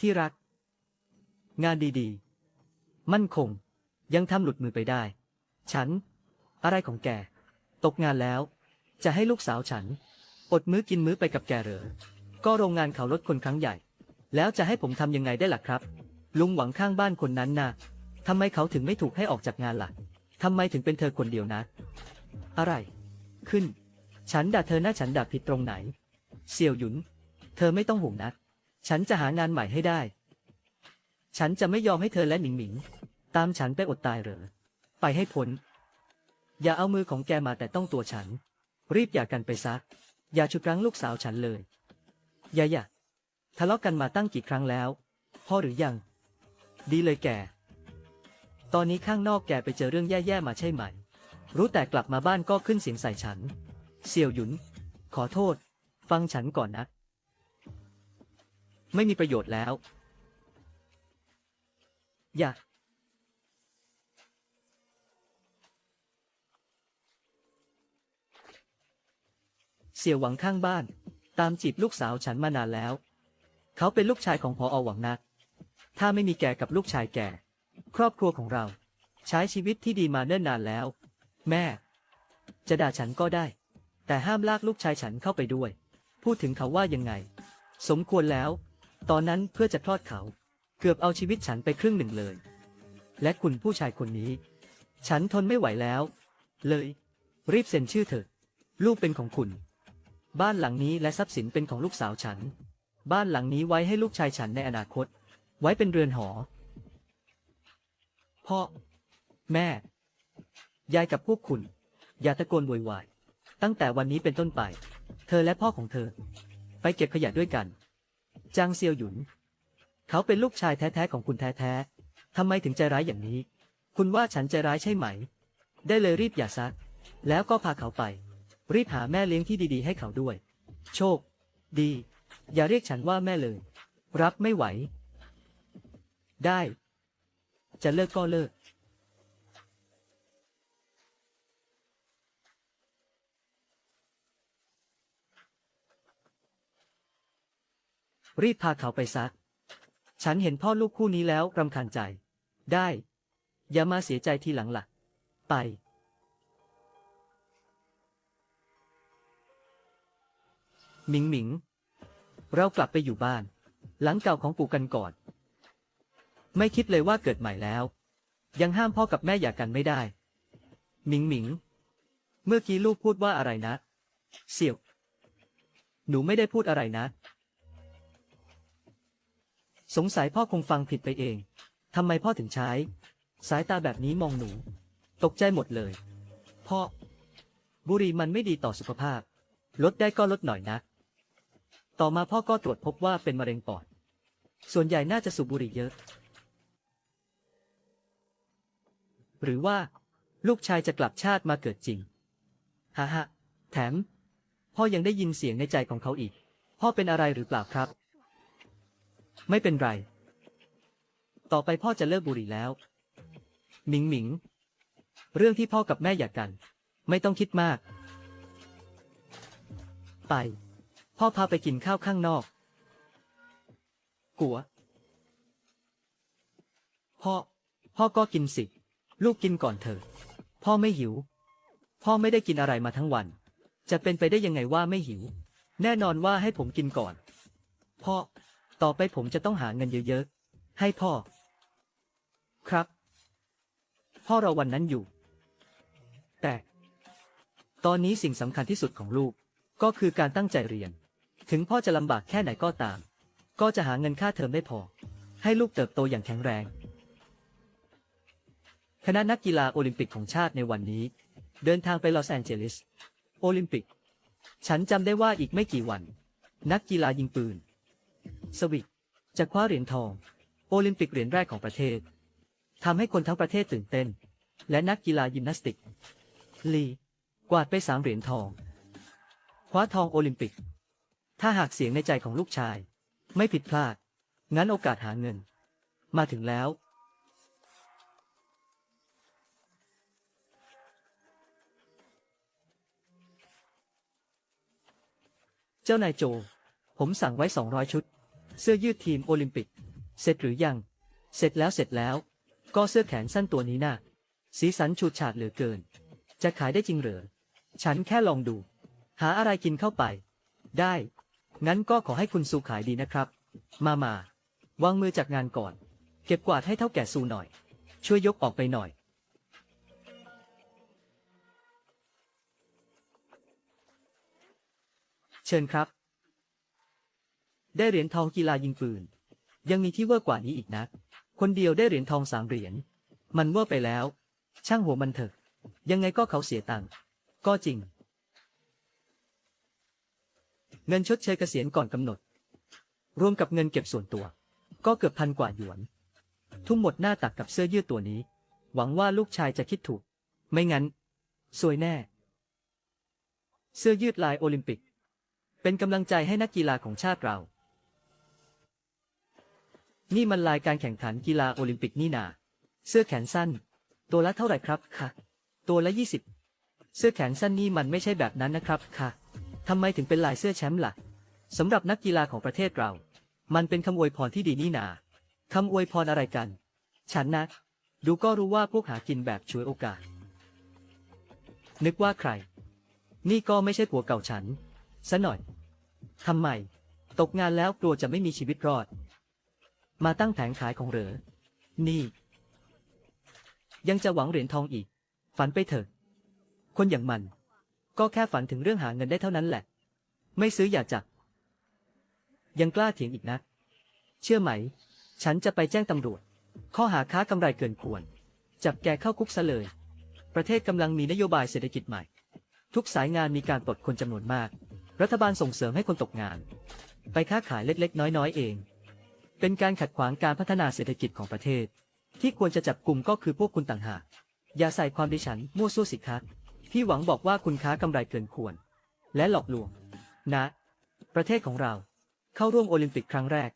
ที่รัก งานดีๆ มั่นคง ยังทำหลุดมือไปได้ ฉัน อะไรของแก ตกงานแล้ว จะให้ลูกสาวฉัน อดมื้อกินมื้อไปกับแกเหรอ ก็โรงงานเขาลดคนครั้งใหญ่ แล้วจะให้ผมทำยังไงได้ล่ะครับ ลุงหวังข้างบ้านคนนั้นนะ่ะทำไมเขาถึงไม่ถูกให้ออกจากงานล่ะทำไมถึงเป็นเธอคนเดียวนะ อะไร ขึ้น ฉันด่าเธอหน้าฉันด่าผิดตรงไหน เสี่ยวหยุน เธอไม่ต้องห่วงนะ ฉันจะหางานใหม่ให้ได้ ฉันจะไม่ยอมให้เธอและหนิงหมิง ตามฉันไปอดตายเหรอ ไปให้พ้น อย่าเอามือของแกมาแต่ต้องตัวฉัน รีบอย่ากันไปซะ อย่าฉุดรั้งลูกสาวฉันเลย อย่าอย่าทะเลาะกันมาตั้งกี่ครั้งแล้ว พ่อหรือยัง ดีเลยแก ตอนนี้ข้างนอกแกไปเจอเรื่องแย่ๆมาใช่ไหม รู้แต่กลับมาบ้านก็ขึ้นเสียงใส่ฉัน เสี่ยวหยุน ขอโทษ ฟังฉันก่อนนะ ไม่มีประโยชน์แล้ว อย่า เสี่ยวหวังข้างบ้าน ตามจีบลูกสาวฉันมานานแล้ว เขาเป็นลูกชายของพออหวังนะถ้าไม่มีแกกับลูกชายแก ครอบครัวของเรา ใช้ชีวิตที่ดีมาเนิ่นนานแล้ว แม่ จะด่าฉันก็ได้ แต่ห้ามลากลูกชายฉันเข้าไปด้วย พูดถึงเขาว่ายังไง สมควรแล้ว ตอนนั้นเพื่อจะคลอดเขา เกือบเอาชีวิตฉันไปครึ่งหนึ่งเลย และคุณผู้ชายคนนี้ ฉันทนไม่ไหวแล้ว เลย รีบเซ็นชื่อเถอะ ลูกเป็นของคุณ บ้านหลังนี้และทรัพย์สินเป็นของลูกสาวฉัน บ้านหลังนี้ไว้ให้ลูกชายฉันในอนาคต ไว้เป็นเรือนหอ พ่อ แม่ ยายกับพวกคุณ อย่าตะโกนโวยวายตั้งแต่วันนี้เป็นต้นไป เธอและพ่อของเธอ ไปเก็บขยะด้วยกัน จางเซียวหยุน เขาเป็นลูกชายแท้ๆของคุณแท้ๆทำไมถึงใจร้ายอย่างนี้ คุณว่าฉันใจร้ายใช่ไหม ได้เลยรีบอย่าซัก แล้วก็พาเขาไป รีบหาแม่เลี้ยงที่ดีๆ ให้เขาด้วย โชค ดี อย่าเรียกฉันว่าแม่เลย รับไม่ไหว ได้ จะเลิกก็เลิก รีบพาเขาไปซัก ฉันเห็นพ่อลูกคู่นี้แล้วรำคาญใจ ได้ อย่ามาเสียใจทีหลังล่ะ ไป หมิงหมิง เรากลับไปอยู่บ้าน หลังเก่าของปู่กันก่อน ไม่คิดเลยว่าเกิดใหม่แล้ว ยังห้ามพ่อกับแม่หย่ากันไม่ได้ หมิงหมิง เมื่อกี้ลูกพูดว่าอะไรนะ เสี่ยว หนูไม่ได้พูดอะไรนะ สงสัยพ่อคงฟังผิดไปเอง ทำไมพ่อถึงใช้ สายตาแบบนี้มองหนู ตกใจหมดเลย พ่อ บุหรี่มันไม่ดีต่อสุขภาพ ลดได้ก็ลดหน่อยนะ ต่อมาพ่อก็ตรวจพบว่าเป็นมะเร็งปอด ส่วนใหญ่น่าจะสูบบุหรี่เยอะ หรือว่า ลูกชายจะกลับชาติมาเกิดจริง ฮ่าฮ่าแถม พ่อยังได้ยินเสียงในใจของเขาอีก พ่อเป็นอะไรหรือเปล่าครับ ไม่เป็นไร ต่อไปพ่อจะเลิกบุหรี่แล้ว หมิงหมิง เรื่องที่พ่อกับแม่อยากกัน ไม่ต้องคิดมาก ไป พ่อพาไปกินข้าวข้างนอก กัว พ่อ พ่อก็กินสิ ลูกกินก่อนเถอะ พ่อไม่หิว พ่อไม่ได้กินอะไรมาทั้งวัน จะเป็นไปได้ยังไงว่าไม่หิว แน่นอนว่าให้ผมกินก่อน พ่อ ต่อไปผมจะต้องหาเงินเยอะๆ ให้พ่อ ครับ พ่อรอวันนั้นอยู่ แต่ ตอนนี้สิ่งสำคัญที่สุดของลูก ก็คือการตั้งใจเรียน ถึงพ่อจะลำบากแค่ไหนก็ตาม ก็จะหาเงินค่าเทอมได้พอ ให้ลูกเติบโตอย่างแข็งแรง คณะนักกีฬาโอลิมปิกของชาติในวันนี้ เดินทางไปลอสแอนเจลิส โอลิมปิก ฉันจำได้ว่าอีกไม่กี่วัน นักกีฬายิงปืน สวิกจะคว้าเหรียญทอง โอลิมปิกเหรียญแรกของประเทศทำให้คนทั้งประเทศตื่นเต้น และนักกีฬายิมนาสติก ลี กวาดไปสามเหรียญทอง คว้าทองโอลิมปิก ถ้าหากเสียงในใจของลูกชาย ไม่ผิดพลาด งั้นโอกาสหาเงิน มาถึงแล้ว เจ้านายโจ ผมสั่งไว้200ชุด เสื้อยืดทีมโอลิมปิก เสร็จหรือยัง เสร็จแล้วเสร็จแล้ว ก็เสื้อแขนสั้นตัวนี้น่ะสีสันฉูดฉาดเหลือเกิน จะขายได้จริงเหรอ ฉันแค่ลองดู หาอะไรกินเข้าไป ได้ งั้นก็ขอให้คุณซูขายดีนะครับ มามา วางมือจากงานก่อน เก็บกวาดให้เท่าแก่ซูหน่อย ช่วยยกออกไปหน่อย เชิญครับ ได้เหรียญทองกีฬายิงปืน ยังมีที่เวอร์กว่านี้อีกนะคนเดียวได้เหรียญทองสามเหรียญ มันเวอร์ไปแล้ว ช่างหัวมันเถอะ ยังไงก็เขาเสียตังค์ ก็จริง เงินชดเชยเกษียณก่อนกำหนด รวมกับเงินเก็บส่วนตัว ก็เกือบพันกว่าหยวน ทุ่มหมดหน้าตักกับเสื้อยืดตัวนี้ หวังว่าลูกชายจะคิดถูก ไม่งั้น สวยแน่ เสื้อยืดลายโอลิมปิก เป็นกำลังใจให้นักกีฬาของชาติเรา นี่มันลายการแข่งขันกีฬาโอลิมปิกนี่นา เสื้อแขนสั้น ตัวละเท่าไหร่ครับค่ะ ตัวละยี่สิบเสื้อแขนสั้นนี่มันไม่ใช่แบบนั้นนะครับค่ะทำไมถึงเป็นลายเสื้อแชมป์ล่ะสำหรับนักกีฬาของประเทศเรา มันเป็นคำอวยพรที่ดีนี่นาคำอวยพรอะไรกัน ฉันนะ ดูก็รู้ว่าพวกหากินแบบช่วยโอกาส นึกว่าใคร นี่ก็ไม่ใช่ผัวเก่าฉันซะหน่อยทำไม ตกงานแล้วกลัวจะไม่มีชีวิตรอด มาตั้งแผงขายของเหรอ นี่ ยังจะหวังเหรียญทองอีก ฝันไปเถอะ คนอย่างมัน ก็แค่ฝันถึงเรื่องหาเงินได้เท่านั้นแหละ ไม่ซื้ออย่าจับยังกล้าเถียงอีกนะ เชื่อไหม ฉันจะไปแจ้งตำรวจ ข้อหาค้ากำไรเกินควร จับแกเข้าคุกซะเลย ประเทศกำลังมีนโยบายเศรษฐกิจใหม่ ทุกสายงานมีการปลดคนจำนวนมาก รัฐบาลส่งเสริมให้คนตกงาน ไปค้าขายเล็กๆ น้อยๆ เอง เป็นการขัดขวางการพัฒนาเศรษฐกิจของประเทศ ที่ควรจะจับกลุ่มก็คือพวกคุณต่างหาก อย่าใส่ความดิฉันมั่วซั่วสิคะพี่หวังบอกว่าคุณค้ากำไรเกินควร และหลอกลวง นะ ประเทศของเรา เข้าร่วมโอลิมปิกครั้งแรก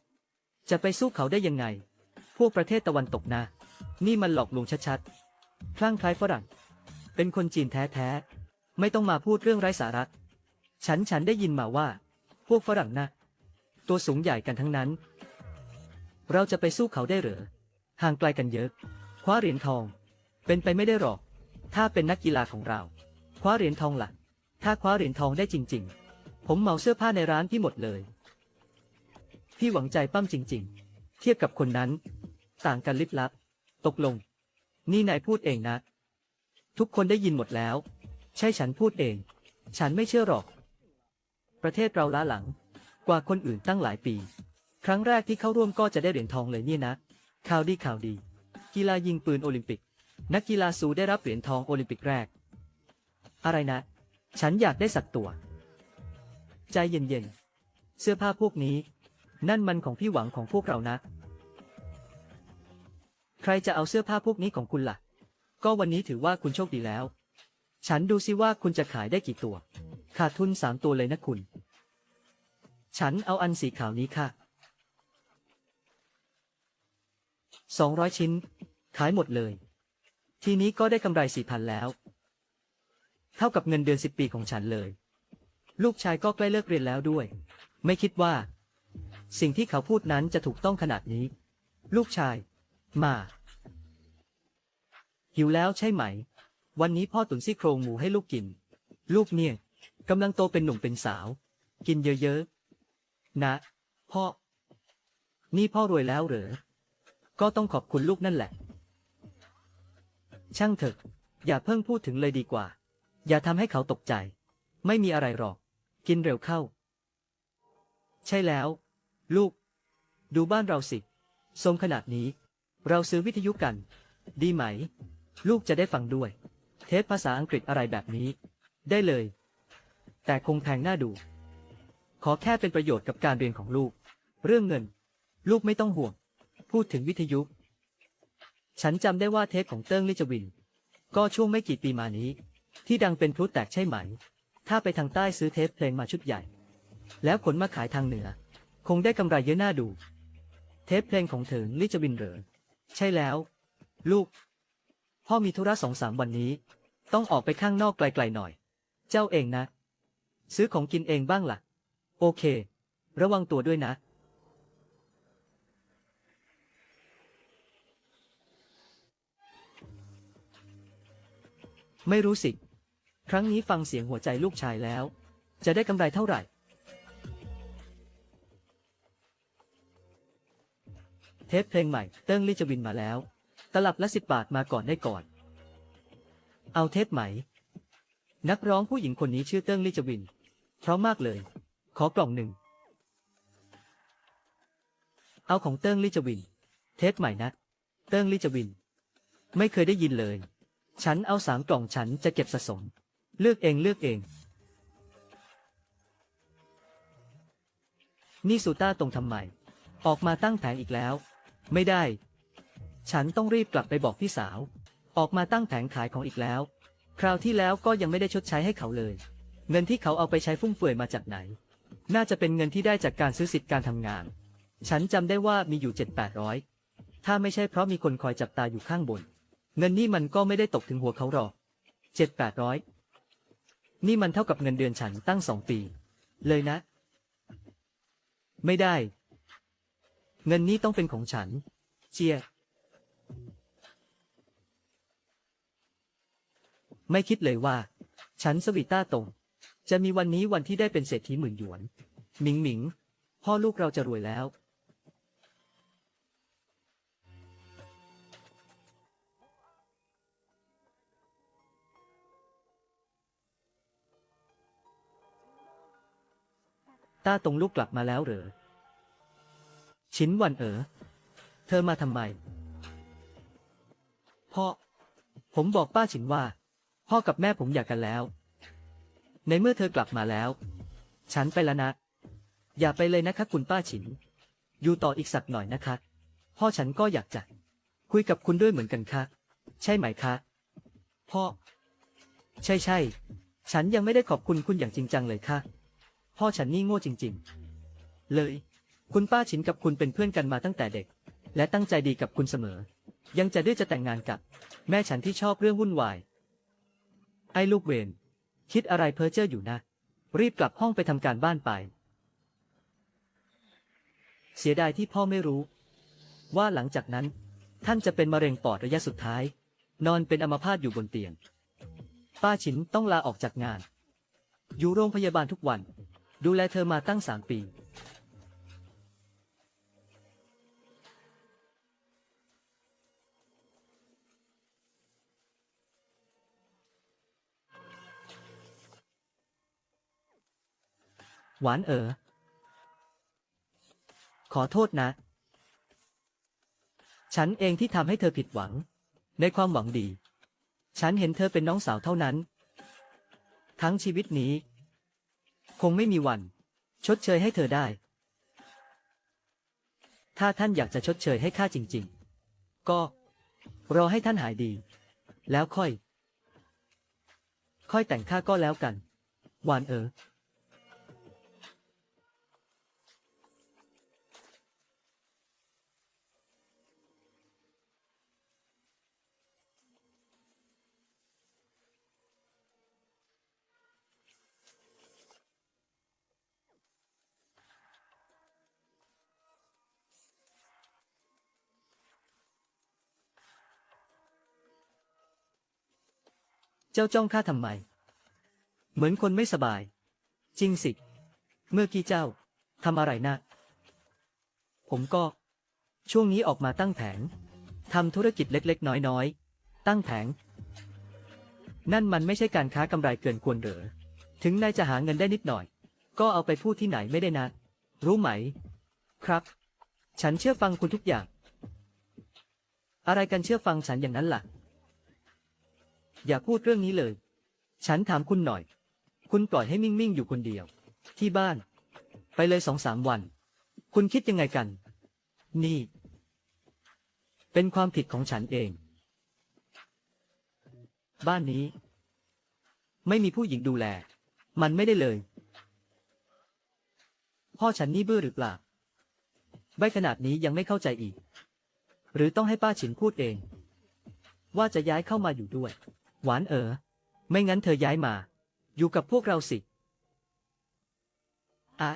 จะไปสู้เขาได้ยังไง พวกประเทศตะวันตกนะ นี่มันหลอกลวงชัดๆ คลั่งคล้ายฝรั่ง เป็นคนจีนแท้ๆ ไม่ต้องมาพูดเรื่องไร้สาระ ฉันฉันได้ยินมาว่า พวกฝรั่งนะ ตัวสูงใหญ่กันทั้งนั้น เราจะไปสู้เขาได้หรือห่างไกลกันเยอะ คว้าเหรียญทอง เป็นไปไม่ได้หรอก ถ้าเป็นนักกีฬาของเรา คว้าเหรียญทองล่ะถ้าคว้าเหรียญทองได้จริง ๆ ผมเหมาเสื้อผ้าในร้านพี่หมดเลย พี่หวังใจปั้มจริง ๆ เทียบกับคนนั้น ต่างกันลิบลับ ตกลง นี่นายพูดเองนะ ทุกคนได้ยินหมดแล้ว ใช่ฉันพูดเอง ฉันไม่เชื่อหรอก ประเทศเราล้าหลัง กว่าคนอื่นตั้งหลายปี ครั้งแรกที่เข้าร่วมก็จะได้เหรียญทองเลยเนี่ยนะข่าวดีข่าวดี กีฬายิงปืนโอลิมปิก นักกีฬาซูได้รับเหรียญทองโอลิมปิกแรก อะไรนะ ฉันอยากได้สักตัว ใจเย็นๆ เสื้อผ้าพวกนี้ นั่นมันของพี่หวังของพวกเรานะ ใครจะเอาเสื้อผ้าพวกนี้ของคุณล่ะ ก็วันนี้ถือว่าคุณโชคดีแล้ว ฉันดูซิว่าคุณจะขายได้กี่ตัว ขาดทุนสามตัวเลยนะคุณ ฉันเอาอันสีขาวนี้ค่ะ สองร้อยชิ้น ขายหมดเลย ทีนี้ก็ได้กำไรสี่พันแล้ว เท่ากับเงินเดือนสิบปีของฉันเลย ลูกชายก็ใกล้เลิกเรียนแล้วด้วย ไม่คิดว่า สิ่งที่เขาพูดนั้นจะถูกต้องขนาดนี้ ลูกชาย มา หิวแล้วใช่ไหม วันนี้พ่อตุ๋นซี่โครงหมูให้ลูกกิน ลูกเนี่ยกำลังโตเป็นหนุ่มเป็นสาว กินเยอะๆ นะ พ่อ นี่พ่อรวยแล้วเหรอ ก็ต้องขอบคุณลูกนั่นแหละ ช่างเถอะ อย่าเพิ่งพูดถึงเลยดีกว่า อย่าทำให้เขาตกใจ ไม่มีอะไรหรอก กินเร็วเข้า ใช่แล้ว ลูก ดูบ้านเราสิสมขนาดนี้ เราซื้อวิทยุกัน ดีไหม ลูกจะได้ฟังด้วย เทปภาษาอังกฤษอะไรแบบนี้ ได้เลย แต่คงแพงน่าดู ขอแค่เป็นประโยชน์กับการเรียนของลูก เรื่องเงิน ลูกไม่ต้องห่วง พูดถึงวิทยุ ฉันจำได้ว่าเทปของเติ้งลิจวิน ก็ช่วงไม่กี่ปีมานี้ ที่ดังเป็นพลุแตกใช่ไหม ถ้าไปทางใต้ซื้อเทปเพลงมาชุดใหญ่ แล้วขนมาขายทางเหนือ คงได้กำไรเยอะน่าดู เทปเพลงของเถิงลิจวินเหรอใช่แล้ว ลูก พ่อมีธุระสองสามวันนี้ ต้องออกไปข้างนอกไกลๆหน่อย เจ้าเองนะ ซื้อของกินเองบ้างล่ะ โอเค ระวังตัวด้วยนะ ไม่รู้สิ ครั้งนี้ฟังเสียงหัวใจลูกชายแล้ว จะได้กำไรเท่าไหร่ เทปเพลงใหม่เติ้งลี่จวินมาแล้ว ตลับละสิบบาทมาก่อนได้ก่อน เอาเทปไหม นักร้องผู้หญิงคนนี้ชื่อเติ้งลี่จวิน เพราะมากเลย ขอกล่องหนึ่ง เอาของเติ้งลี่จวิน เทปใหม่นะ เติ้งลี่จวิน ไม่เคยได้ยินเลย ฉันเอาสามกล่องฉันจะเก็บสะสม เลือกเองเลือกเอง นี่สูต้าตรงทำไม ออกมาตั้งแผงอีกแล้ว ไม่ได้ ฉันต้องรีบกลับไปบอกพี่สาว ออกมาตั้งแผงขายของอีกแล้ว คราวที่แล้วก็ยังไม่ได้ชดใช้ให้เขาเลย เงินที่เขาเอาไปใช้ฟุ่มเฟือยมาจากไหน น่าจะเป็นเงินที่ได้จากการซื้อสิทธิ์การทำงาน ฉันจำได้ว่ามีอยู่เจ็ดแปดร้อยถ้าไม่ใช่เพราะมีคนคอยจับตาอยู่ข้างบน เงินนี่มันก็ไม่ได้ตกถึงหัวเขาหรอกเจ็ดแปดร้อยนี่มันเท่ากับเงินเดือนฉันตั้งสองปี เลยนะ ไม่ได้ เงินนี้ต้องเป็นของฉัน เจีย ไม่คิดเลยว่า ฉันสวิต้าตรง จะมีวันนี้วันที่ได้เป็นเศรษฐีหมื่นหยวน หมิงหมิง พ่อลูกเราจะรวยแล้ว ต้าตรงลูกกลับมาแล้วเหรอ ชินวันเอ๋อ เธอมาทำไม พ่อ ผมบอกป้าฉินว่า พ่อกับแม่ผมอยากกันแล้ว ในเมื่อเธอกลับมาแล้ว ฉันไปแล้วนะ อย่าไปเลยนะคะคุณป้าฉิน อยู่ต่ออีกสักหน่อยนะคะ พ่อฉันก็อยากจะ คุยกับคุณด้วยเหมือนกันคะใช่ไหมคะ พ่อ ใช่ใช่ ฉันยังไม่ได้ขอบคุณคุณอย่างจริงจังเลยค่ะ พ่อฉันนี่โง่จริง ๆ เลย คุณป้าฉินกับคุณเป็นเพื่อนกันมาตั้งแต่เด็ก และตั้งใจดีกับคุณเสมอ ยังจะดื้อจะแต่งงานกับ แม่ฉันที่ชอบเรื่องวุ่นวาย ไอ้ลูกเวนคิดอะไรเพ้อเจ้ออยู่นะ รีบกลับห้องไปทำการบ้านไป เสียดายที่พ่อไม่รู้ ว่าหลังจากนั้น ท่านจะเป็นมะเร็งปอดระยะสุดท้าย นอนเป็นอัมพาตอยู่บนเตียง ป้าฉินต้องลาออกจากงาน อยู่โรงพยาบาลทุกวัน ดูแลเธอมาตั้งสามปี หวานเออ ขอโทษนะ ฉันเองที่ทำให้เธอผิดหวัง ในความหวังดี ฉันเห็นเธอเป็นน้องสาวเท่านั้น ทั้งชีวิตนี้ งไม่มีวัน ชดเชยให้เธอได้ ถ้าท่านอยากจะชดเชยให้ข้าจริง ๆ ก็รอให้ท่านหายดี แล้วค่อย ค่อยแต่งข้าก็แล้วกัน หวานเอ๋อ เจ้าจ้องข้าทำไม เหมือนคนไม่สบาย จริงสิ เมื่อกี้เจ้าทำอะไรนะผมก็ ช่วงนี้ออกมาตั้งแผงทำธุรกิจเล็กๆ น้อยๆ ตั้งแผง นั่นมันไม่ใช่การค้ากำไรเกินควรเหรอ ถึงนายจะหาเงินได้นิดหน่อย ก็เอาไปพูดที่ไหนไม่ได้นะ รู้ไหม ครับ ฉันเชื่อฟังคุณทุกอย่าง อะไรกันเชื่อฟังฉันอย่างนั้นล่ะ อย่าพูดเรื่องนี้เลย ฉันถามคุณหน่อย คุณปล่อยให้มิ่งมิ่งอยู่คนเดียว ที่บ้าน ไปเลยสองสามวัน คุณคิดยังไงกัน นี่ เป็นความผิดของฉันเอง บ้านนี้ ไม่มีผู้หญิงดูแล มันไม่ได้เลย พ่อฉันนี่บื้อหรือเปล่าใบขนาดนี้ยังไม่เข้าใจอีก หรือต้องให้ป้าฉินพูดเอง ว่าจะย้ายเข้ามาอยู่ด้วย หวานเออ ไม่งั้นเธอย้ายมา อยู่กับพวกเราสิอะ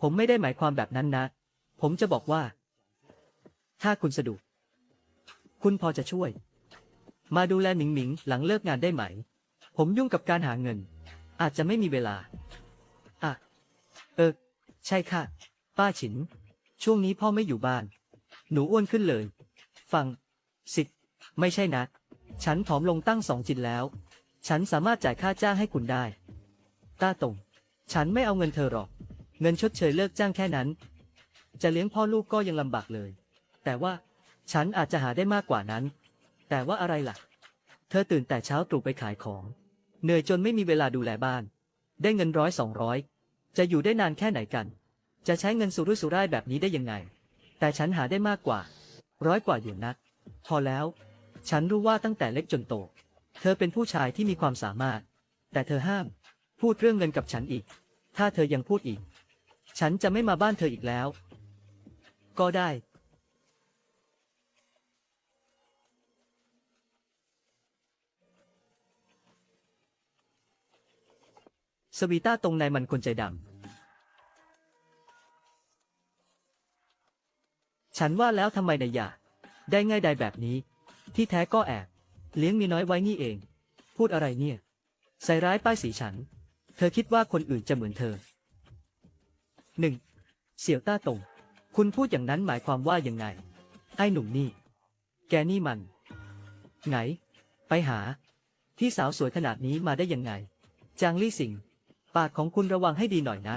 ผมไม่ได้หมายความแบบนั้นนะ ผมจะบอกว่า ถ้าคุณสะดวก คุณพอจะช่วย มาดูแลหนิงหมิงหลังเลิกงานได้ไหม ผมยุ่งกับการหาเงิน อาจจะไม่มีเวลาอะเออ ใช่ค่ะ ป้าฉิน ช่วงนี้พ่อไม่อยู่บ้าน หนูอ้วนขึ้นเลย ฟัง สิ ไม่ใช่นะ ฉันผอมลงตั้งสองจินแล้ว ฉันสามารถจ่ายค่าจ้างให้คุณได้ ต้าตง ฉันไม่เอาเงินเธอหรอก เงินชดเชยเลิกจ้างแค่นั้น จะเลี้ยงพ่อลูกก็ยังลำบากเลย แต่ว่า ฉันอาจจะหาได้มากกว่านั้น แต่ว่าอะไรล่ะ เธอตื่นแต่เช้าตรู่ไปขายของ เหนื่อยจนไม่มีเวลาดูแลบ้าน ได้เงินร้อยสองร้อย จะอยู่ได้นานแค่ไหนกัน จะใช้เงินสุรุ่ยสุร่ายแบบนี้ได้ยังไง แต่ฉันหาได้มากกว่า ร้อยกว่าอยู่นัก พอแล้ว ฉันรู้ว่าตั้งแต่เล็กจนโต เธอเป็นผู้ชายที่มีความสามารถ แต่เธอห้าม พูดเรื่องเงินกับฉันอีก ถ้าเธอยังพูดอีก ฉันจะไม่มาบ้านเธออีกแล้ว ก็ได้ สวีต้าตรงในมันคนใจดำฉันว่าแล้วทำไมนายอยากได้ง่ายใดแบบนี้ ที่แท้ก็แอบ เลี้ยงมีน้อยไว้นี่เอง พูดอะไรเนี่ย ใส่ร้ายป้ายสีฉัน เธอคิดว่าคนอื่นจะเหมือนเธอหนึ่งเสี่ยวต้าตง คุณพูดอย่างนั้นหมายความว่ายังไง ไอ้หนุ่มนี่ แกนี่มัน ไง ไปหา ที่สาวสวยขนาดนี้มาได้ยังไง จางลี่สิง ปากของคุณระวังให้ดีหน่อยนะ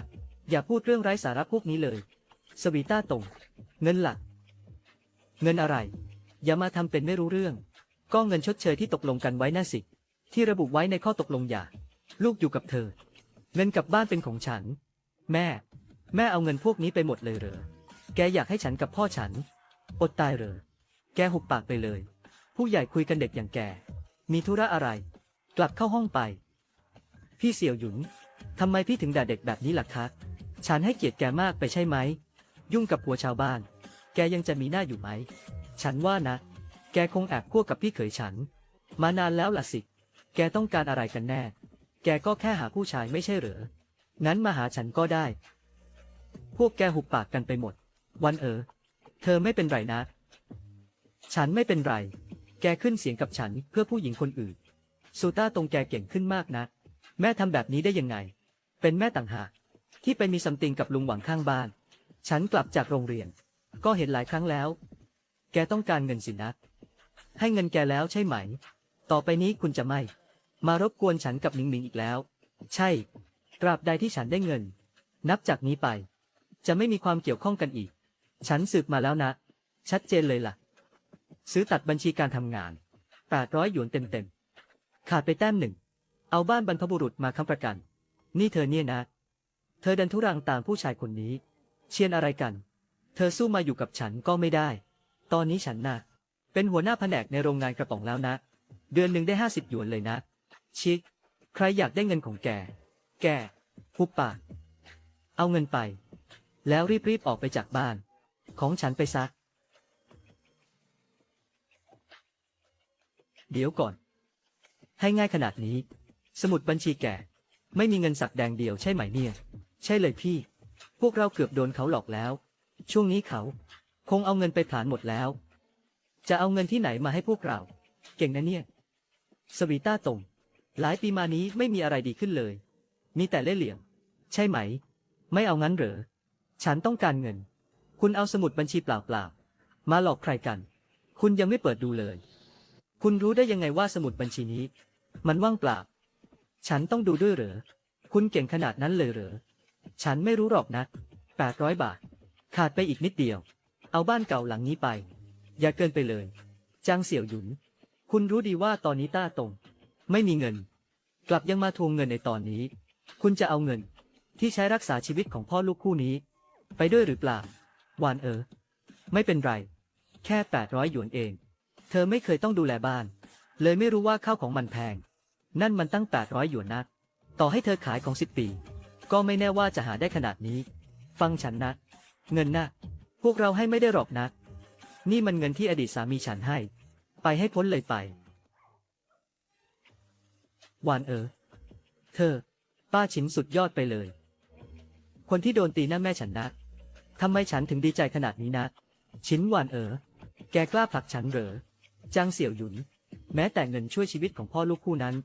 อย่าพูดเรื่องไร้สาระพวกนี้เลย สวีต้าตง เงินหลัก เงินอะไร อย่ามาทำเป็นไม่รู้เรื่อง ก็เงินชดเชยที่ตกลงกันไว้น่าสิ ที่ระบุไว้ในข้อตกลงหย่า ลูกอยู่กับเธอ เงินกลับบ้านเป็นของฉัน แม่ แม่เอาเงินพวกนี้ไปหมดเลยเหรอ แกอยากให้ฉันกับพ่อฉัน อดตายเหรอ แกหุบปากไปเลย ผู้ใหญ่คุยกันเด็กอย่างแก มีธุระอะไร กลับเข้าห้องไป พี่เสี่ยวหยุนทำไมพี่ถึงด่าเด็กแบบนี้ล่ะคะฉันให้เกียรติแกมากไปใช่ไหม ยุ่งกับผัวชาวบ้าน แกยังจะมีหน้าอยู่ไหม ฉันว่านะ แกคงแอบคั่วกับพี่เขยฉัน มานานแล้วล่ะสิ แกต้องการอะไรกันแน่ แกก็แค่หาผู้ชายไม่ใช่เหรอ งั้นมาหาฉันก็ได้ พวกแกหุบปากกันไปหมด วันเออ เธอไม่เป็นไรนะ ฉันไม่เป็นไร แกขึ้นเสียงกับฉันเพื่อผู้หญิงคนอื่นซูต้าตรงแกเก่งขึ้นมากนะ แม่ทำแบบนี้ได้ยังไง เป็นแม่ต่างหากที่ไปมีสัมติงกับลุงหวังข้างบ้าน ฉันกลับจากโรงเรียน ก็เห็นหลายครั้งแล้ว แกต้องการเงินสินะ ให้เงินแกแล้วใช่ไหม ต่อไปนี้คุณจะไม่ มารบกวนฉันกับหนิงหมิงอีกแล้ว ใช่ ตราบใดที่ฉันได้เงิน นับจากนี้ไป จะไม่มีความเกี่ยวข้องกันอีก ฉันสืบมาแล้วนะ ชัดเจนเลยล่ะ ซื้อตัดบัญชีการทำงาน800หยวนเต็มๆ ขาดไปแต้มหนึ่ง เอาบ้านบรรพบุรุษมาค้ำประกัน นี่เธอเนี่ยนะ เธอดันทุรังตามผู้ชายคนนี้ เชียนอะไรกัน เธอสู้มาอยู่กับฉันก็ไม่ได้ ตอนนี้ฉันนะ่ะ เป็นหัวหน้าแผนกในโรงงานกระป๋องแล้วนะ เดือนหนึ่งได้ห้าสิบหยวนเลยนะ ชิค ใครอยากได้เงินของแก แกหุบปาก เอาเงินไป แล้วรีบๆออกไปจากบ้าน ของฉันไปซะเดี๋ยวก่อน ให้ง่ายขนาดนี้ สมุดบัญชีแก ไม่มีเงินสักแดงเดียวใช่ไหมเนี่ย ใช่เลยพี่ พวกเราเกือบโดนเขาหลอกแล้ว ช่วงนี้เขา คงเอาเงินไปผลานหมดแล้ว จะเอาเงินที่ไหนมาให้พวกเรา เก่งนะเนี่ย สวีต้าตง หลายปีมานี้ไม่มีอะไรดีขึ้นเลย มีแต่เล่ห์เหลี่ยม ใช่ไหม ไม่เอางั้นเหรอ ฉันต้องการเงิน คุณเอาสมุดบัญชีเปล่าๆ มาหลอกใครกัน คุณยังไม่เปิดดูเลย คุณรู้ได้ยังไงว่าสมุดบัญชีนี้ มันว่างเปล่า ฉันต้องดูด้วยเหรอ คุณเก่งขนาดนั้นเลยเหรอ ฉันไม่รู้หรอกนะ800บาท ขาดไปอีกนิดเดียว เอาบ้านเก่าหลังนี้ไป อย่าเกินไปเลย จางเสี่ยวหยุน คุณรู้ดีว่าตอนนี้ต้าตง ไม่มีเงิน กลับยังมาทวงเงินในตอนนี้ คุณจะเอาเงิน ที่ใช้รักษาชีวิตของพ่อลูกคู่นี้ ไปด้วยหรือเปล่าวานเออ ไม่เป็นไร แค่800หยวนเอง เธอไม่เคยต้องดูแลบ้าน เลยไม่รู้ว่าข้าวของมันแพง นั่นมันตั้ง800หยวนนะต่อให้เธอขายของสิบปี ก็ไม่แน่ว่าจะหาได้ขนาดนี้ ฟังฉันนะ เงินนะพ วกเราให้ไม่ได้หรอกนะนี่มันเงินที่อดีตสามีฉันให้ ไปให้พ้นเลยไปวานเออ เธอ ป้าฉินสุดยอดไปเลย คนที่โดนตีนั่นแม่ฉันนะทำไมฉันถึงดีใจขนาดนี้นะชินวานเออ แกกล้าผลักฉันเหรอจางเสี่ยวหยุน แม้แต่เงินช่วยชีวิตของพ่อลูกคู่นั้น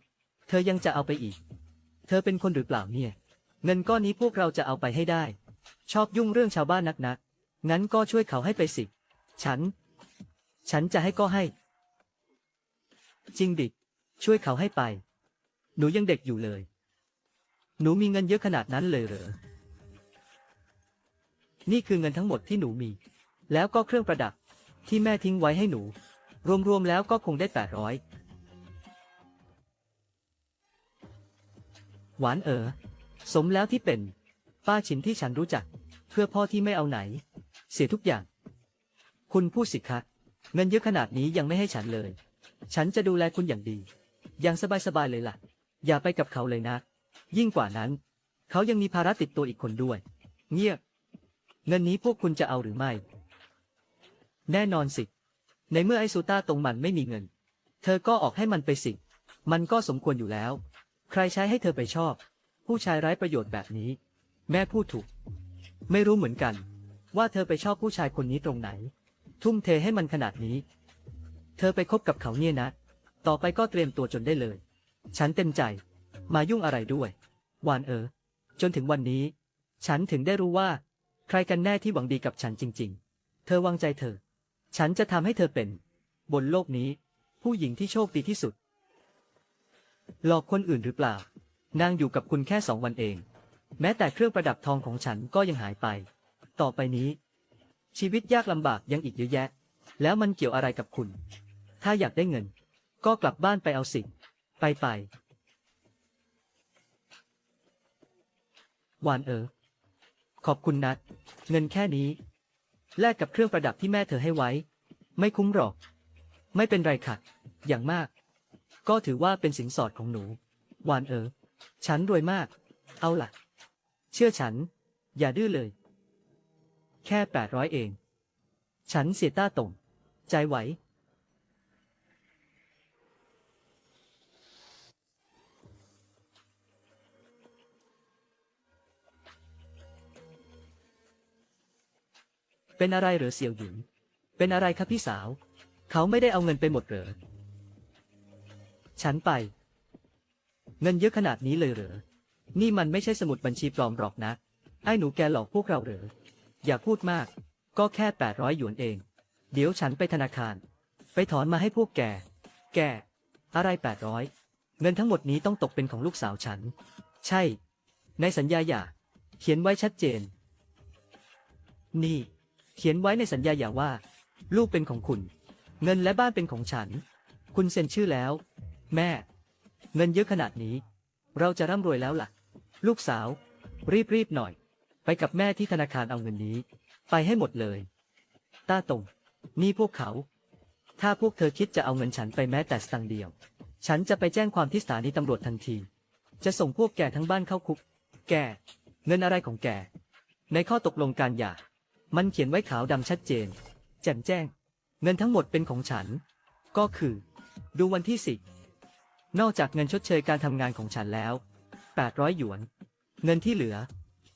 เธอยังจะเอาไปอีก เธอเป็นคนหรือเปล่าเนี่ย เงินก้อนนี้พวกเราจะเอาไปให้ได้ ชอบยุ่งเรื่องชาวบ้านนักนัก งั้นก็ช่วยเขาให้ไปสิ ฉัน ฉันจะให้ก็ให้ จริงดิ ช่วยเขาให้ไป หนูยังเด็กอยู่เลย หนูมีเงินเยอะขนาดนั้นเลยเหรอ นี่คือเงินทั้งหมดที่หนูมี แล้วก็เครื่องประดับที่แม่ทิ้งไว้ให้หนู รวมๆแล้วก็คงได้แปดร้อยหวานเอ๋อสมแล้วที่เป็น ป้าฉินที่ฉันรู้จัก เพื่อพ่อที่ไม่เอาไหน เสียทุกอย่าง คุณพูดสิคะเงินเยอะขนาดนี้ยังไม่ให้ฉันเลย ฉันจะดูแลคุณอย่างดี อย่างสบายๆเลยล่ะ อย่าไปกับเขาเลยนะ ยิ่งกว่านั้น เขายังมีภาระติดตัวอีกคนด้วย เงียบ เงินนี้พวกคุณจะเอาหรือไม่ แน่นอนสิ ในเมื่อไอซูต้าตรงมันไม่มีเงิน เธอก็ออกให้มันไปสิ มันก็สมควรอยู่แล้ว ใครใช้ให้เธอไปชอบ ผู้ชายไร้ประโยชน์แบบนี้ แม่พูดถูก ไม่รู้เหมือนกัน ว่าเธอไปชอบผู้ชายคนนี้ตรงไหน ทุ่มเทให้มันขนาดนี้ เธอไปคบกับเขาเนี่ยนะ ต่อไปก็เตรียมตัวจนได้เลย ฉันเต็มใจ มายุ่งอะไรด้วย วานเออ จนถึงวันนี้ ฉันถึงได้รู้ว่า ใครกันแน่ที่หวังดีกับฉันจริง ๆ เธอวางใจเธอ ฉันจะทำให้เธอเป็น บนโลกนี้ ผู้หญิงที่โชคดีที่สุด หลอกคนอื่นหรือเปล่า นางอยู่กับคุณแค่สองวันเอง แม้แต่เครื่องประดับทองของฉันก็ยังหายไป ต่อไปนี้ ชีวิตยากลำบากยังอีกเยอะแยะ แล้วมันเกี่ยวอะไรกับคุณ ถ้าอยากได้เงิน ก็กลับบ้านไปเอาสิไปไปวานเออ ขอบคุณนัด เงินแค่นี้ แลกกับเครื่องประดับที่แม่เธอให้ไว้ ไม่คุ้มหรอก ไม่เป็นไรค่ะ อย่างมาก ก็ถือว่าเป็นสินสอดของหนู วานเออ ฉันรวยมาก เอาล่ะ เชื่อฉัน อย่าดื้อเลย แค่แปดร้อยเอง ฉันเสียต้าตง ใจไหว เป็นอะไรเหรือเสี่ยวหญิงเป็นอะไรครับพี่สาว เขาไม่ได้เอาเงินไปหมดเหรอ ฉันไป เงินเยอะขนาดนี้เลยเหรอ นี่มันไม่ใช่สมุดบัญชีปลอมหรอกนะ ไอ้หนูแกหลอกพวกเราเหรอ อย่าพูดมาก ก็แค่แปดร้อยหยวนเอง เดี๋ยวฉันไปธนาคาร ไปถอนมาให้พวกแก แก อะไรแปดร้อยเงินทั้งหมดนี้ต้องตกเป็นของลูกสาวฉัน ใช่ ในสัญญาหย่า เขียนไว้ชัดเจน นี่ เขียนไว้ในสัญญาหย่าว่า ลูกเป็นของคุณ เงินและบ้านเป็นของฉัน คุณเซ็นชื่อแล้ว แม่ เงินเยอะขนาดนี้ เราจะร่ำรวยแล้วล่ะ ลูกสาว รีบรีบหน่อย กับแม่ที่ธนาคารเอาเงินนี้ ไปให้หมดเลย ต้าตง นี่พวกเขา ถ้าพวกเธอคิดจะเอาเงินฉันไปแม้แต่สตังเดียว ฉันจะไปแจ้งความที่สถานีตำรวจทันที จะส่งพวกแกทั้งบ้านเข้าคุก แก เงินอะไรของแก ในข้อตกลงการหย่า มันเขียนไว้ขาวดำชัดเจน แจ่มแจ้ง เงินทั้งหมดเป็นของฉัน ก็คือ ดูวันที่สินอกจากเงินชดเชยการทำงานของฉันแล้ว800หยวน เงินที่เหลือ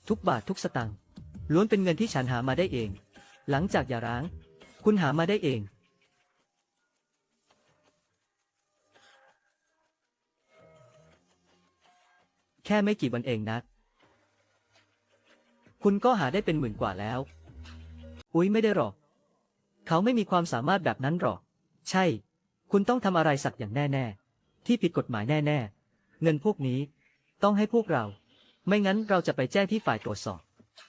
ทุกบาททุกสตังค์ล้วนเป็นเงินที่ฉันหามาได้เอง หลังจากหย่าร้าง คุณหามาได้เอง แค่ไม่กี่วันเองนะคุณก็หาได้เป็นหมื่นกว่าแล้ว อุ๊ยไม่ได้หรอก เขาไม่มีความสามารถแบบนั้นหรอก ใช่ คุณต้องทำอะไรสักอย่างแน่ ๆ ที่ผิดกฎหมายแน่ ๆ เงินพวกนี้ต้องให้พวกเรา ไม่งั้นเราจะไปแจ้งที่ฝ่ายตรวจสอบ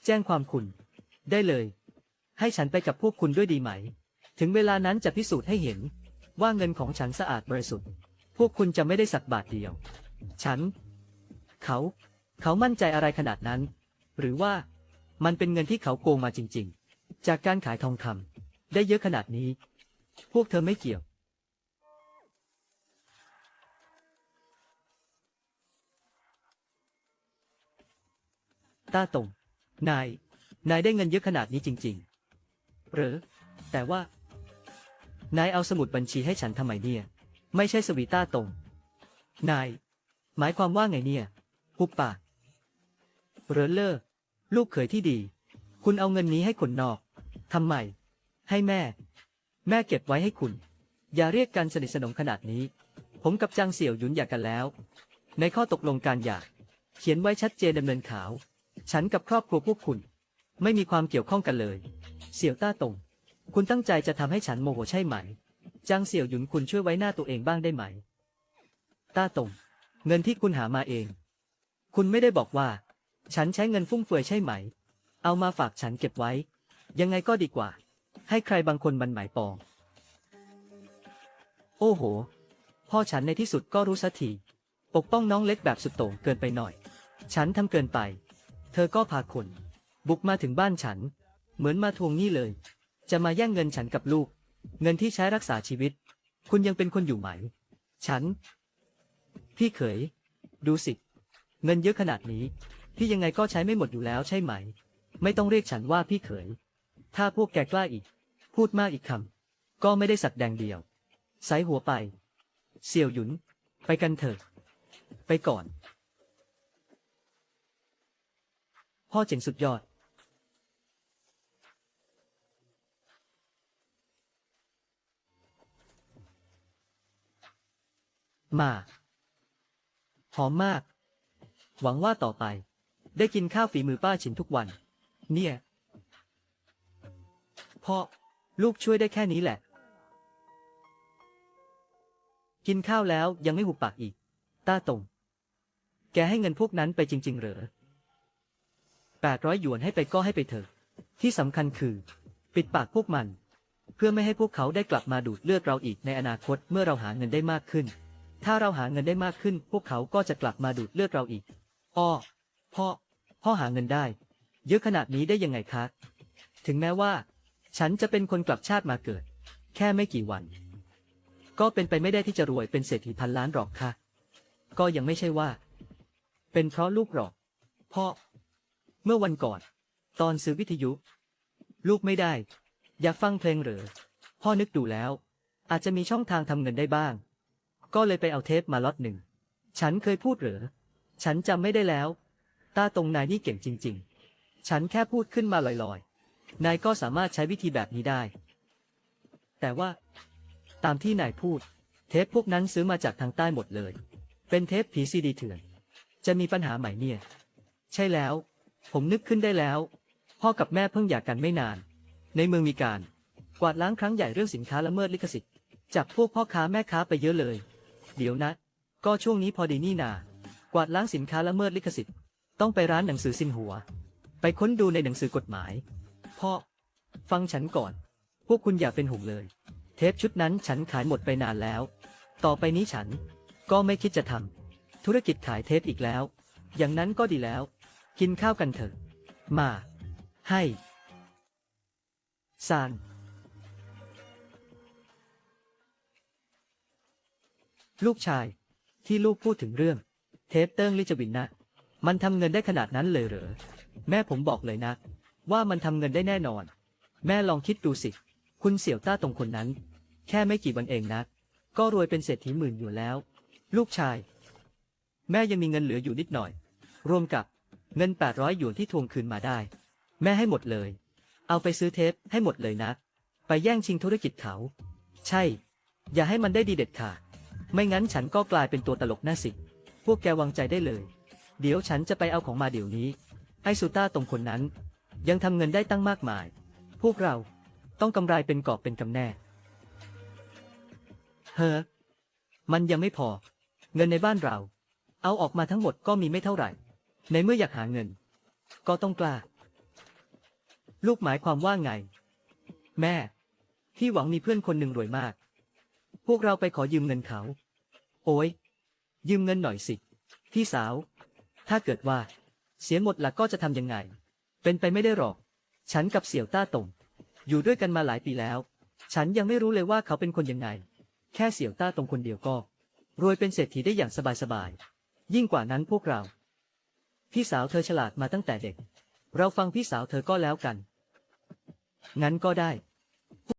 แจ้งความคุณ ได้เลย ให้ฉันไปกับพวกคุณด้วยดีไหม ถึงเวลานั้นจะพิสูจน์ให้เห็น ว่าเงินของฉันสะอาดบริสุทธิ์ พวกคุณจะไม่ได้สักบาทเดียว ฉัน เขา เขามั่นใจอะไรขนาดนั้น หรือว่า มันเป็นเงินที่เขาโกงมาจริง ๆ จากการขายทองคำได้เยอะขนาดนี้ พวกเธอไม่เกี่ยว ต้าตง นาย นายได้เงินเยอะขนาดนี้จริง ๆ หรือ แต่ว่า นายเอาสมุดบัญชีให้ฉันทำไมเนี่ย ไม่ใช่สวีต้าตง นาย หมายความว่าไงเนี่ยหุบปากเรอเลอร์ลูกเขยที่ดี คุณเอาเงินนี้ให้คนนอกทำไม ให้แม่ แม่เก็บไว้ให้คุณ อย่าเรียกกันสนิทสนมขนาดนี้ ผมกับจางเสี่ยวหยุนหยากกันแล้ว ในข้อตกลงการหย่าเขียนไว้ชัดเจนดำเนินขาว ฉันกับครอบครัวพวกคุณ ไม่มีความเกี่ยวข้องกันเลย เสี่ยวต้าตง คุณตั้งใจจะทำให้ฉันโมโหใช่ไหม จางเสี่ยวหยุนคุณช่วยไว้หน้าตัวเองบ้างได้ไหม ต้าตง เงินที่คุณหามาเอง คุณไม่ได้บอกว่า ฉันใช้เงินฟุ่มเฟือยใช่ไหม เอามาฝากฉันเก็บไว้ ยังไงก็ดีกว่า ให้ใครบางคนมันหมายปอง โอ้โห พ่อฉันในที่สุดก็รู้สักที ปกป้องน้องเล็กแบบสุดโต่งเกินไปหน่อย ฉันทำเกินไป เธอก็พาคน บุกมาถึงบ้านฉัน เหมือนมาทวงหนี้เลย จะมาแย่งเงินฉันกับลูก เงินที่ใช้รักษาชีวิต คุณยังเป็นคนอยู่ไหม ฉัน พี่เขย ดูสิ เงินเยอะขนาดนี้ พี่ยังไงก็ใช้ไม่หมดอยู่แล้วใช่ไหม ไม่ต้องเรียกฉันว่าพี่เขย ถ้าพวกแกกล้าอีก พูดมากอีกคำก็ไม่ได้สักแดงเดียวสายหัวไป เสี่ยวหยุน ไปกันเถอะ ไปก่อน พ่อเจ๋งสุดยอด มา หอมมาก หวังว่าต่อไป ได้กินข้าวฝีมือป้าฉินทุกวัน เนี่ย พ่อ ลูกช่วยได้แค่นี้แหละ กินข้าวแล้วยังไม่หุบปากอีก ต้าตง แกให้เงินพวกนั้นไปจริง ๆ เหรอ แปดร้อยหยวนให้ไปก็ให้ไปเถอะ ที่สำคัญคือ ปิดปากพวกมัน เพื่อไม่ให้พวกเขาได้กลับมาดูดเลือดเราอีกในอนาคตเมื่อเราหาเงินได้มากขึ้น ถ้าเราหาเงินได้มากขึ้น พวกเขาก็จะกลับมาดูดเลือดเราอีก อ้อ พ่อ พ่อหาเงินได้ เยอะขนาดนี้ได้ยังไงคะ ถึงแม้ว่า ฉันจะเป็นคนกลับชาติมาเกิด แค่ไม่กี่วัน ก็เป็นไปไม่ได้ที่จะรวยเป็นเศรษฐีพันล้านหรอกค่ะ ก็ยังไม่ใช่ว่า เป็นเพราะลูกหรอก พ่อ เมื่อวันก่อน ตอนซื้อวิทยุ ลูกไม่ได้ อยากฟังเพลงเหรอ พ่อนึกดูแล้ว อาจจะมีช่องทางทำเงินได้บ้าง ก็เลยไปเอาเทปมาล็อตหนึ่ง ฉันเคยพูดเหรอ ฉันจำไม่ได้แล้ว ตาตรงนายนี่เก่งจริง ๆ ฉันแค่พูดขึ้นมาลอยๆ นายก็สามารถใช้วิธีแบบนี้ได้ แต่ว่า ตามที่นายพูด เทปพวกนั้นซื้อมาจากทางใต้หมดเลย เป็นเทปผีซีดีเถื่อน จะมีปัญหาใหม่เนี่ย ใช่แล้ว ผมนึกขึ้นได้แล้ว พ่อกับแม่เพิ่งหย่ากกันไม่นาน ในเมืองมีการ กวาดล้างครั้งใหญ่เรื่องสินค้าละเมิดลิขสิทธิ์จับพวกพ่อค้าแม่ค้าไปเยอะเลย เดี๋ยวนะ ก็ช่วงนี้พอดีนี่นา กวาดล้างสินค้าละเมิดลิขสิทธิ์ ต้องไปร้านหนังสือสินหัว ไปค้นดูในหนังสือกฎหมาย พ่อ ฟังฉันก่อน พวกคุณอย่าเป็นห่วงเลย เทปชุดนั้นฉันขายหมดไปนานแล้ว ต่อไปนี้ฉันก็ไม่คิดจะทำธุรกิจขายเทปอีกแล้ว อย่างนั้นก็ดีแล้ว กินข้าวกันเถอะ มา ให้ซานลูกชาย ที่ลูกพูดถึงเรื่อง เทปเติ้งลิจวินนะ มันทำเงินได้ขนาดนั้นเลยเหรอ แม่ผมบอกเลยนะ ว่ามันทำเงินได้แน่นอน แม่ลองคิดดูสิ คุณเสี่ยวต้าตรงคนนั้น แค่ไม่กี่วันเองนะ ก็รวยเป็นเศรษฐีหมื่นอยู่แล้ว ลูกชาย แม่ยังมีเงินเหลืออยู่นิดหน่อย รวมกับ เงิน 800 หยวนที่ทวงคืนมาได้ แม่ให้หมดเลย เอาไปซื้อเทปให้หมดเลยนะ ไปแย่งชิงธุรกิจเขา ใช่ อย่าให้มันได้ดีเด็ดขาด ไม่งั้นฉันก็กลายเป็นตัวตลกหน้าสิ พวกแกวางใจได้เลย เดี๋ยวฉันจะไปเอาของมาเดี๋ยวนี้ ไอ้สุต้าตรงคนนั้น ยังทำเงินได้ตั้งมากมาย พวกเราต้องกำไรเป็นกอบเป็นกำแน่ เฮ้อ มันยังไม่พอ เงินในบ้านเรา เอาออกมาทั้งหมดก็มีไม่เท่าไหร่ ในเมื่ออยากหาเงิน ก็ต้องกล้า ลูกหมายความว่าไง แม่พี่หวังมีเพื่อนคนหนึ่งรวยมาก พวกเราไปขอยืมเงินเขา โอ้ย ยืมเงินหน่อยสิ พี่สาว ถ้าเกิดว่า เสียหมดหลักก็จะทำยังไง เป็นไปไม่ได้หรอก ฉันกับเสี่ยวต้าตงอยู่ด้วยกันมาหลายปีแล้ว ฉันยังไม่รู้เลยว่าเขาเป็นคนยังไง แค่เสี่ยวต้าตงคนเดียวก็ รวยเป็นเศรษฐีได้อย่างสบายๆ ยิ่งกว่านั้นพวกเรา พี่สาวเธอฉลาดมาตั้งแต่เด็ก เราฟังพี่สาวเธอก็แล้วกัน งั้นก็ได้